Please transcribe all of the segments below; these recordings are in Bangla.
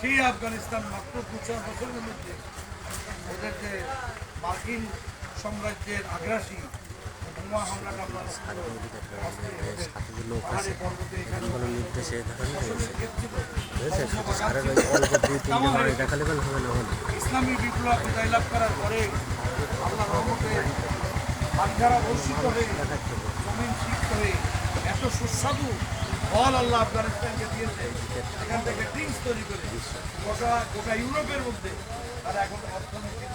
সেই আফগানিস্তান মাত্র দু চার বছরের মধ্যে ওদের যে মার্কিন সাম্রাজ্যের আগ্রাসী বোমা হামলা টামলা পাহাড়ে পর্বতে নির্দেশে দেখানো ফসলের ক্ষেত ছিল। হয়েছে শুধু সারের ওই অল্প দুই তিনটে বাড়ি দেখালে হবে না হলে ইসলামী বিপ্লব বিদায় লাভ করার পরে আল্লাহ রহমতে বাচ্চারা বর্ষিত হয়ে জমিন হয়ে এত সুস্বাদু আল্লাহ আফগানিস্তানকে দিয়েছে। এখান থেকে ড্রিঙ্কস তৈরি করে গোটা গোটা ইউরোপের মধ্যে। তারা এখন অর্থনৈতিক।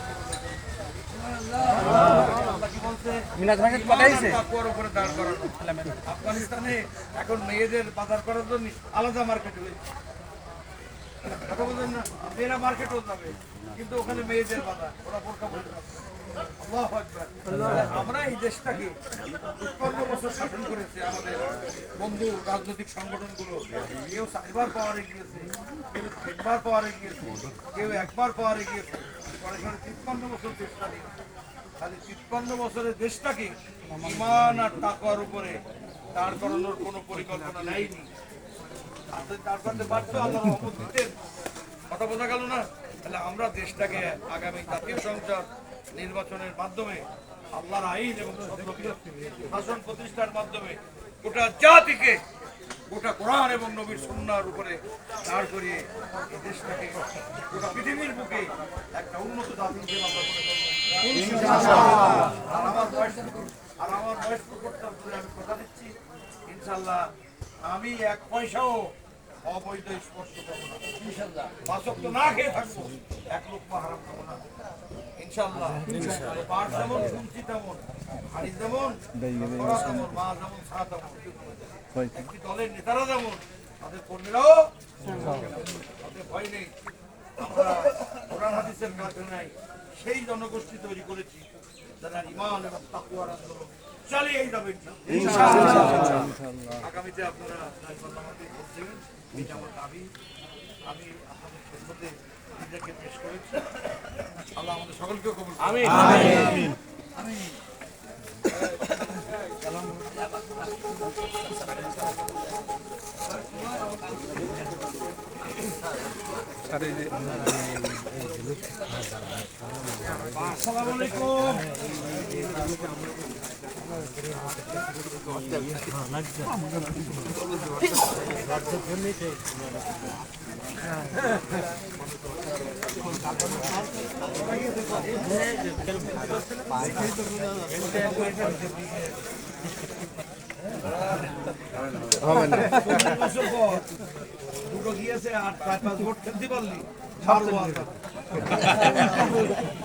আফগানিস্তানে এখন মেয়েদের বাজার করার জন্য আলাদা মার্কেট হয়েছে। কথা বলছেন না মেয়েরা মার্কেটও যাবে কিন্তু ওখানে মেয়েদের বাধা ওরা বোরকা পরে যাবে। আল্লাহু আকবার। আমরা এই দেশটাকে উৎপন্ন বছর শাসন করেছে আমাদের বন্ধু রাজনৈতিক সংগঠনগুলো কেউ চারবার পাওয়ারে গিয়েছে কেউ একবার পাওয়ারে গিয়েছে কেউ একবার পাওয়ারে গিয়েছে পরে পরে তিপ্পান্ন বছর নিয়ে খালি তিপ্পান্ন বছরের দেশটাকে ইমান আর টাকার উপরে দাঁড় করানোর কোনো পরিকল্পনা নেয়নি কথা বোঝা গেল না? তাহলে আমরা দেশটাকে আগামী জাতীয় সংসদ নির্বাচনের মাধ্যমে, আল্লাহর আইন এবং শাসন প্রতিষ্ঠার মাধ্যমে গোটা জাতিকে, গোটা কোরআন এবং নবীর সুন্নার উপরে দাঁড় করিয়ে এই দেশটাকে, গোটা পৃথিবীর বুকে একটা উন্নত জাতি আমরা। আর আমার বয়স আর আমার বয়স করতে আমি কথা দিচ্ছি। ইনশাল্লাহ আমি এক পয়সাও অবৈধ স্পর্শ করব না। ইনশাল্লাহ। বাসক তো না খেয়ে থাকব। এক লোক হারাম খাব না। ইনশাল্লাহ। পাঠ যেমন শুনছি তেমন। হাড়ি যেমন ওরা তেমন মা যেমন সা তেমন। একটি দলের নেতারা যেমন তাদের কর্মীরাও তাদের ভয় নেই। কোরআন হাদিসের সেই জনগোষ্ঠী তৈরি করেছি যারা ইমান এবং তাকুয়ার আন্দোলন আগামীতে আপনারা আমার দাবি। আমি নিজেকে পেশ করেছি আল্লাহ আমাদের সকলকে কবুল আমি আমি দুটো গিয়েছে আর চার পাঁচ ভোট খেলতে পারলি ハハハハ!